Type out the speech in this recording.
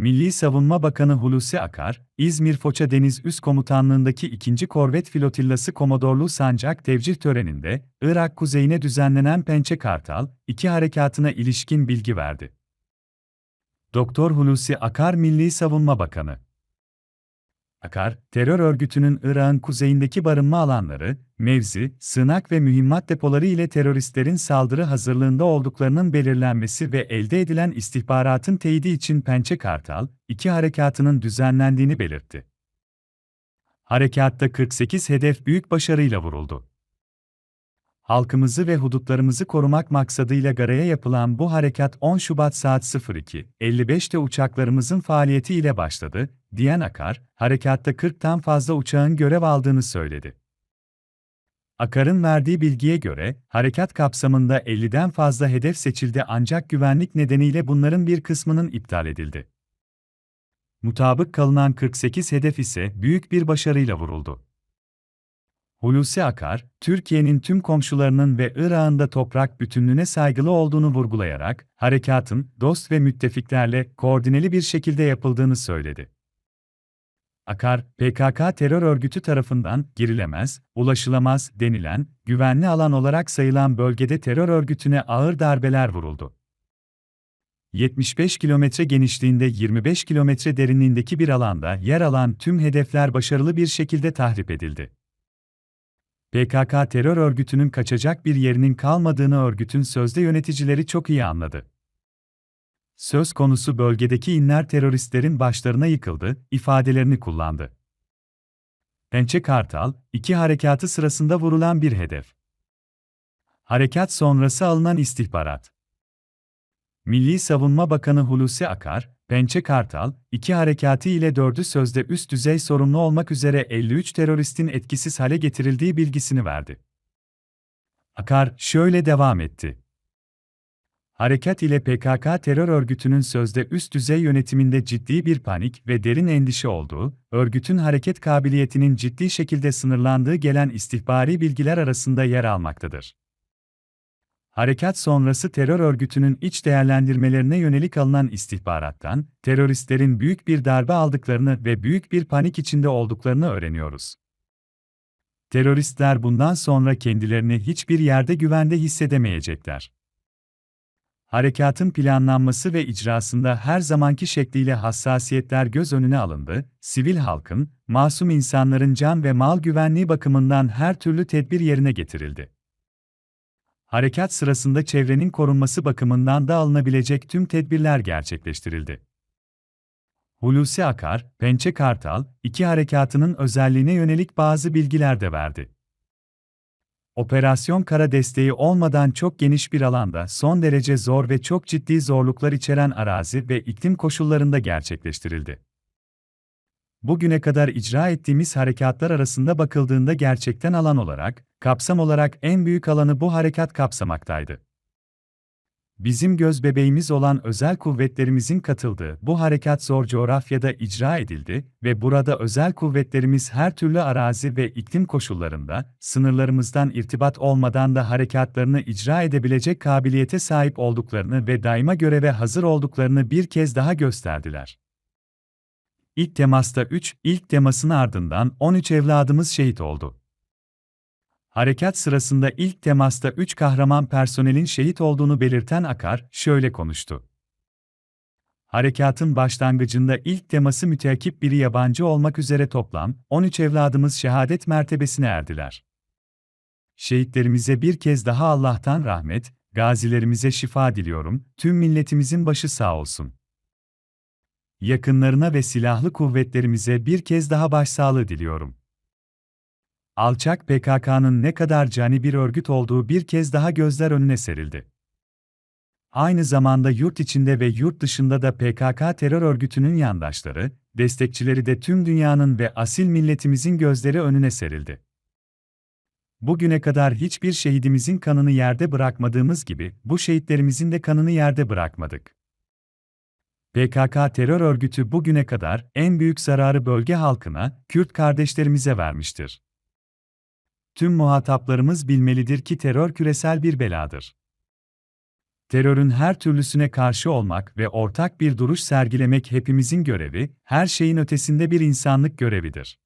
Milli Savunma Bakanı Hulusi Akar, İzmir Foça Deniz Üst Komutanlığındaki 2. Korvet Flotillası Komodorluğu Sancak Tevcih Töreni'nde, Irak kuzeyine düzenlenen Pençe Kartal, 2 harekatına ilişkin bilgi verdi. Doktor Hulusi Akar Milli Savunma Bakanı Akar, terör örgütünün Irak'ın kuzeyindeki barınma alanları, mevzi, sığınak ve mühimmat depoları ile teröristlerin saldırı hazırlığında olduklarının belirlenmesi ve elde edilen istihbaratın teyidi için Pençe Kartal, iki harekatının düzenlendiğini belirtti. Harekatta 48 hedef büyük başarıyla vuruldu. Halkımızı ve hudutlarımızı korumak maksadıyla Gara'ya yapılan bu harekat 10 Şubat saat 02.55'te uçaklarımızın faaliyeti ile başladı, diyen Akar, harekatta 40'tan fazla uçağın görev aldığını söyledi. Akar'ın verdiği bilgiye göre, harekat kapsamında 50'den fazla hedef seçildi ancak güvenlik nedeniyle bunların bir kısmının iptal edildi. Mutabık kalınan 48 hedef ise büyük bir başarıyla vuruldu. Hulusi Akar, Türkiye'nin tüm komşularının ve Irak'ın da toprak bütünlüğüne saygılı olduğunu vurgulayarak, harekatın dost ve müttefiklerle koordineli bir şekilde yapıldığını söyledi. Akar, PKK terör örgütü tarafından girilemez, ulaşılamaz denilen, güvenli alan olarak sayılan bölgede terör örgütüne ağır darbeler vuruldu. 75 kilometre genişliğinde 25 kilometre derinliğindeki bir alanda yer alan tüm hedefler başarılı bir şekilde tahrip edildi. PKK terör örgütünün kaçacak bir yerinin kalmadığını örgütün sözde yöneticileri çok iyi anladı. Söz konusu bölgedeki inler teröristlerin başlarına yıkıldı, ifadelerini kullandı. Pençe Kartal, iki harekatı sırasında vurulan bir hedef. Harekat sonrası alınan istihbarat. Milli Savunma Bakanı Hulusi Akar, Pençe Kartal, iki harekatı ile dördü sözde üst düzey sorumlu olmak üzere 53 teröristin etkisiz hale getirildiği bilgisini verdi. Akar şöyle devam etti. Harekat ile PKK terör örgütünün sözde üst düzey yönetiminde ciddi bir panik ve derin endişe olduğu, örgütün hareket kabiliyetinin ciddi şekilde sınırlandığı gelen istihbari bilgiler arasında yer almaktadır. Harekat sonrası terör örgütünün iç değerlendirmelerine yönelik alınan istihbarattan, teröristlerin büyük bir darbe aldıklarını ve büyük bir panik içinde olduklarını öğreniyoruz. Teröristler bundan sonra kendilerini hiçbir yerde güvende hissedemeyecekler. Harekatın planlanması ve icrasında her zamanki şekliyle hassasiyetler göz önüne alındı, sivil halkın, masum insanların can ve mal güvenliği bakımından her türlü tedbir yerine getirildi. Harekat sırasında çevrenin korunması bakımından da alınabilecek tüm tedbirler gerçekleştirildi. Hulusi Akar, Pençe Kartal, iki harekatının özelliğine yönelik bazı bilgiler de verdi. Operasyon kara desteği olmadan çok geniş bir alanda son derece zor ve çok ciddi zorluklar içeren arazi ve iklim koşullarında gerçekleştirildi. Bugüne kadar icra ettiğimiz harekatlar arasında bakıldığında gerçekten alan olarak, kapsam olarak en büyük alanı bu harekat kapsamaktaydı. Bizim göz bebeğimiz olan özel kuvvetlerimizin katıldığı bu harekat zor coğrafyada icra edildi ve burada özel kuvvetlerimiz her türlü arazi ve iklim koşullarında, sınırlarımızdan irtibat olmadan da harekatlarını icra edebilecek kabiliyete sahip olduklarını ve daima göreve hazır olduklarını bir kez daha gösterdiler. İlk temasta 3, ilk temasın ardından 13 evladımız şehit oldu. Harekat sırasında ilk temasta 3 kahraman personelin şehit olduğunu belirten Akar, şöyle konuştu. Harekatın başlangıcında ilk teması müteakip biri yabancı olmak üzere toplam 13 evladımız şehadet mertebesine erdiler. Şehitlerimize bir kez daha Allah'tan rahmet, gazilerimize şifa diliyorum, tüm milletimizin başı sağ olsun. Yakınlarına ve silahlı kuvvetlerimize bir kez daha başsağlığı diliyorum. Alçak PKK'nın ne kadar cani bir örgüt olduğu bir kez daha gözler önüne serildi. Aynı zamanda yurt içinde ve yurt dışında da PKK terör örgütünün yandaşları, destekçileri de tüm dünyanın ve asil milletimizin gözleri önüne serildi. Bugüne kadar hiçbir şehidimizin kanını yerde bırakmadığımız gibi bu şehitlerimizin de kanını yerde bırakmadık. PKK terör örgütü bugüne kadar en büyük zararı bölge halkına, Kürt kardeşlerimize vermiştir. Tüm muhataplarımız bilmelidir ki terör küresel bir beladır. Terörün her türlüsüne karşı olmak ve ortak bir duruş sergilemek hepimizin görevi, her şeyin ötesinde bir insanlık görevidir.